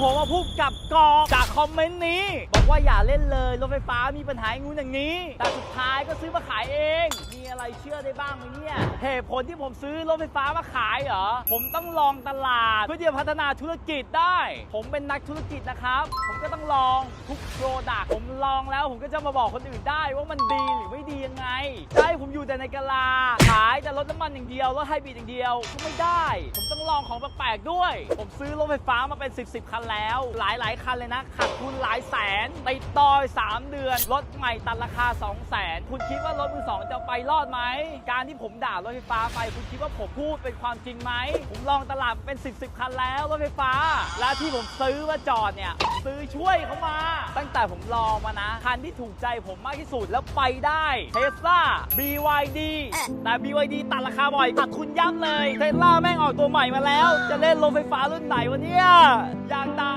ผมมาพูดกับกอจากคอมเมนต์นี้ บอกว่าอย่าเล่นเลยรถไฟฟ้ามีปัญหาอย่างงู้นอย่างนี้ แต่สุดท้ายก็ซื้อมาขายเอง มีอะไรเชื่อได้บ้างไหมเนี่ยเหตุผลที่ผมซื้อรถไฟฟ้ามาขายเหรอผมต้องลองตลาด เพื่อที่จะพัฒนาธุรกิจได้ ผมเป็นนักธุรกิจนะครับ ผมก็ต้องลองทุกโปรดักผมลองแล้ว ผมก็จะมาบอกคนอื่นได้ว่ามันดีหรือไม่ดียังไงจะให้ผมอยู่แต่ในกะลา รถน้ำมันอย่างเดียวรถไฮบริดอย่างเดียวก็ไม่ได้ ผมต้องลองของแปลกๆด้วย ผมซื้อรถไฟฟ้ามาเป็น 10บสคันแล้ว หลายๆ คันเลยนะขาดทุนหลายแสนติดต่อย 3 เดือน รถใหม่ตัดราคา 2 0 0แสนคุณคิดว่ารถมือสองจะไปรอดไหม การที่ผมด่ารถไฟฟ้าไป คุณคิดว่าผมพูดเป็นความจริงไหม ผมลองตลาดเป็น 10บสคันแล้วรถไฟฟ้า และที่ผมซื้อมาจอดเนี่ยซื้อช่วยเขามา ตั้งแต่ผมลองมานะ คันที่ถูกใจผมมากที่สุดแล้วไปได้เทสลา BYD แต่ BYD ตัดราคาบ่อยตัดทุนย่ำเลยเทสลาแม่งออกตัวใหม่มาแล้ว จะเล่นรถไฟฟ้ารุ่นไหนวะเนี่ยอยากด่า